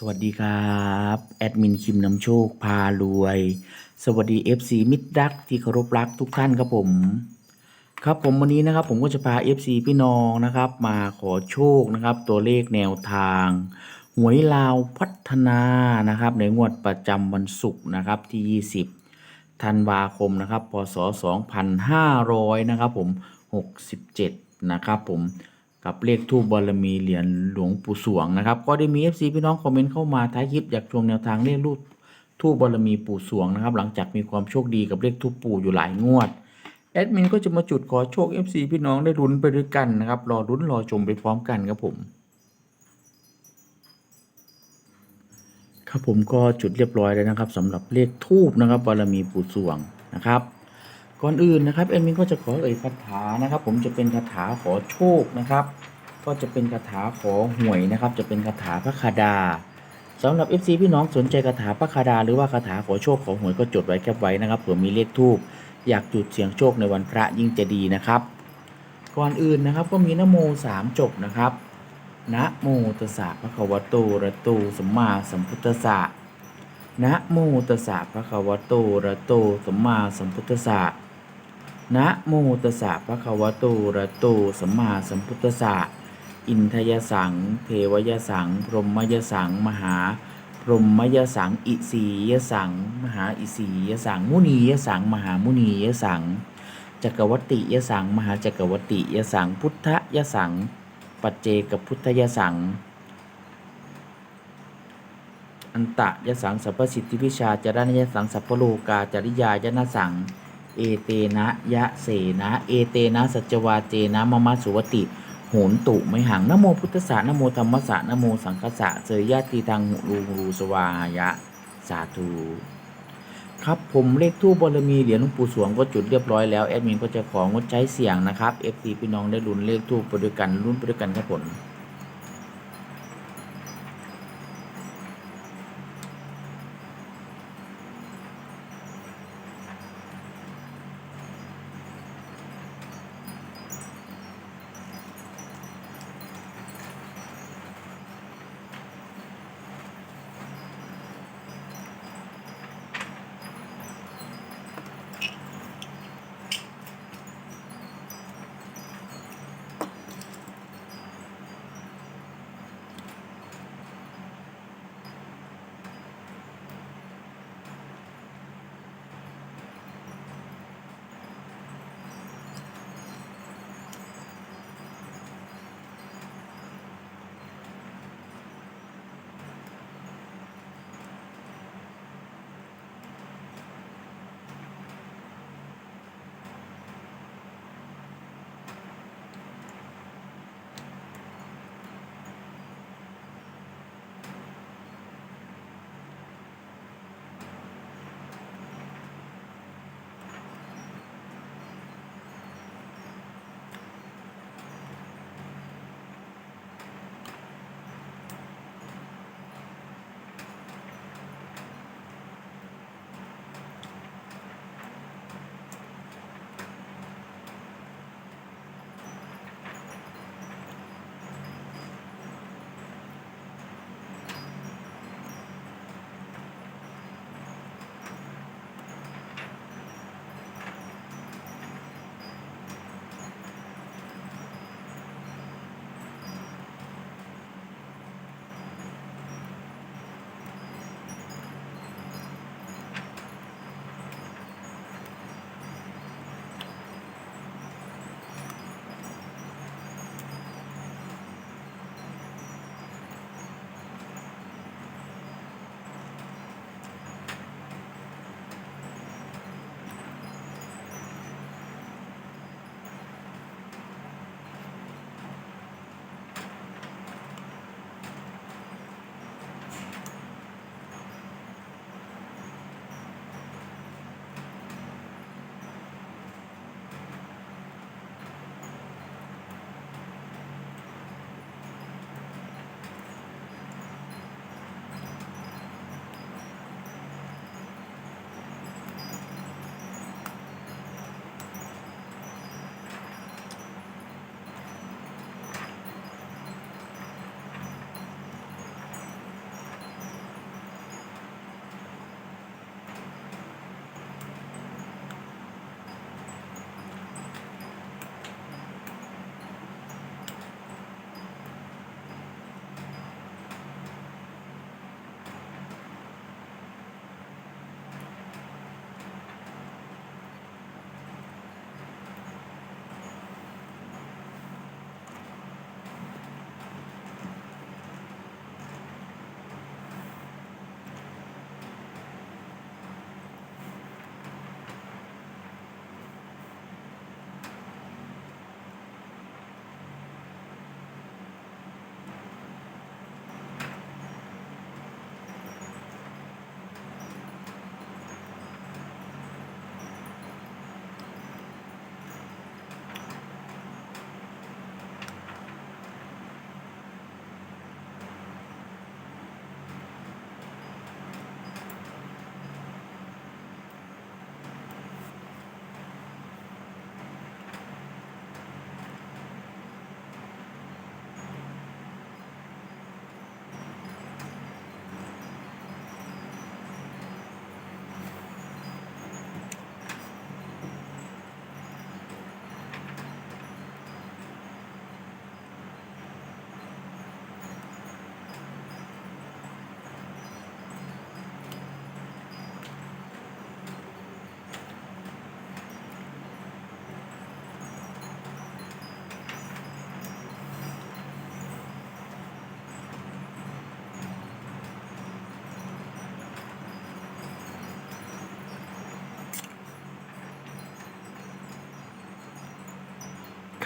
สวัสดีครับแอดมินคิมนำโชคพารวย สวัสดี FC มิตรรักที่เคารพรักทุกท่านครับผม ครับผมวันนี้นะครับผมก็จะพา FC พี่น้องนะครับ มาขอโชคนะครับ ตัวเลขแนวทางหวยลาวพัฒนานะครับ ในงวดประจำวันศุกร์นะครับที่ 20ธันวาคมนะครับพศ2500นะครับผม67นะครับผม กับเลขทูบบารมีเหรียญหลวงปู่สวงนะครับ ก็ได้มี FC พี่น้องคอมเมนต์เข้ามาท้ายคลิปอยากชมแนวทางเลขรูปทูบบารมีปู่สวงนะครับ หลังจากมีความโชคดีกับเลขทูบปู่อยู่หลายงวดแอดมินก็จะมาจุดขอโชค FC พี่น้องได้ลุ้นไปด้วยกันนะครับ รอลุ้นรอชมไปพร้อมกันครับผม ครับผมก็จุดเรียบร้อยแล้วนะครับสำหรับเลขทูบนะครับบารมีปู่สวงนะครับ ก่อนอื่นนะครับเอ็มมินก็จะขอเอ่ยคาถานะครับ ผมจะเป็นคาถาขอโชคนะครับ ก็จะเป็นคาถาขอหวยนะครับ จะเป็นคาถาพระคาดาสำหรับ FC พี่น้องสนใจคาถาพระคาดา หรือว่าคาถาขอโชคขอหวยก็จดไว้แคปไว้นะครับเผื่อมีเลขทูบอยากจุดเสียงโชคในวันพระยิ่งจะดีนะครับ ก่อนอื่นนะครับก็มีนโมสามจบนะครับนะโมตัสสะภะคะวะโตระโตสัมมาสัมพุทธัสสะนะโมตัสสะภะคะวะโตระโตสัมมาสัมพุทธัสสะ นะโมตัสสะภะคะวะโตอะระโตสัมมาสัมพุทธัสสะอินทยสัง เทวยสัง พรหมยสัง มหา พรหมยสัง อิสียสัง มหาอิสียสัง มุนียสัง มหามุนียสัง จักรวัติยสัง มหาจักรวัติยสัง พุทธยสัง ปัจเจกพุทธยสัง อันตะยสังสัพพสิทธิวิชาจารณยสังสัพพโลกาจริยายนะสัง เอเตนะยะเสนะเอเตนะสัจวาเจนะมมะสุวติโหนตุไม่หังนโมพุทธสสะนโมธรรมสสะนโมสังคสะเสยยะตีทางรูรูสวายะสาธุครับผมเลขทูบบารมีเหรียญหลวงปู่สวงก็จุดเรียบร้อยแล้วแอดมินก็จะของดใช้เสียงนะครับ FT พี่น้องได้ลุ้นเลขทูบไปด้วยกันลุ้นไปด้วยกันครับผม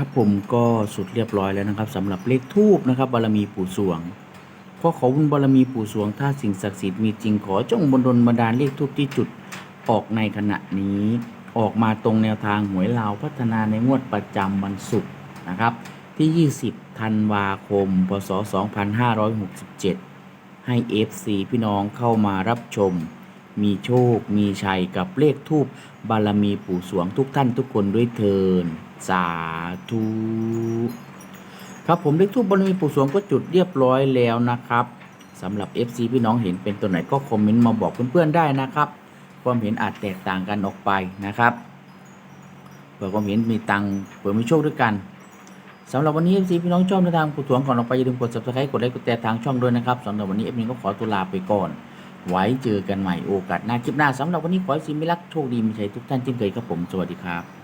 ครับผมก็สุดเรียบร้อยแล้วนะครับสำหรับเลขทูบนะครับบารมีปู่สวงขอขอบุญบารมีปู่สวง ถ้าสิ่งศักดิ์สิทธิ์มีจริงขอจงบนดลบันดาลเลขทูบที่จุดออกในขณะนี้ ออกมาตรงแนวทางหวยลาวพัฒนาในงวดประจำวันศุกร์นะครับ ที่ 20 ธันวาคม พศ 2567 ให้ FC พี่น้องเข้ามารับชม มีโชค มีชัยกับเลขทูปบารมีปู่สวงทุกท่านทุกคนด้วยเทิน สาธุครับผมเลขทูปบารมีปู่สวงก็จุดเรียบร้อยแล้วนะครับสำหรับ FC พี่น้องเห็นเป็นตัวไหนก็คอมเมนต์มาบอกเพื่อนๆได้นะครับ ความเห็นอาจแตกต่างกันออกไปนะครับเผื่อความเห็นมีตังเผื่อมีโชคด้วยกันสำหรับวันนี้ FC พี่น้องชอบในทางปู่สวงก่อนออกไปอย่าลืมกด subscribe กดไลค์กดแชร์ทางช่องด้วยนะครับสำหรับวันนี้เอฟมินก็ขอตัวลาไปก่อน ไว้เจอกันใหม่โอกาสหน้าคลิปหน้าสำหรับวันนี้ขอให้ซีมิลักโชคดีมีชัยทุกท่านเช่นเคยครับผมสวัสดีครับ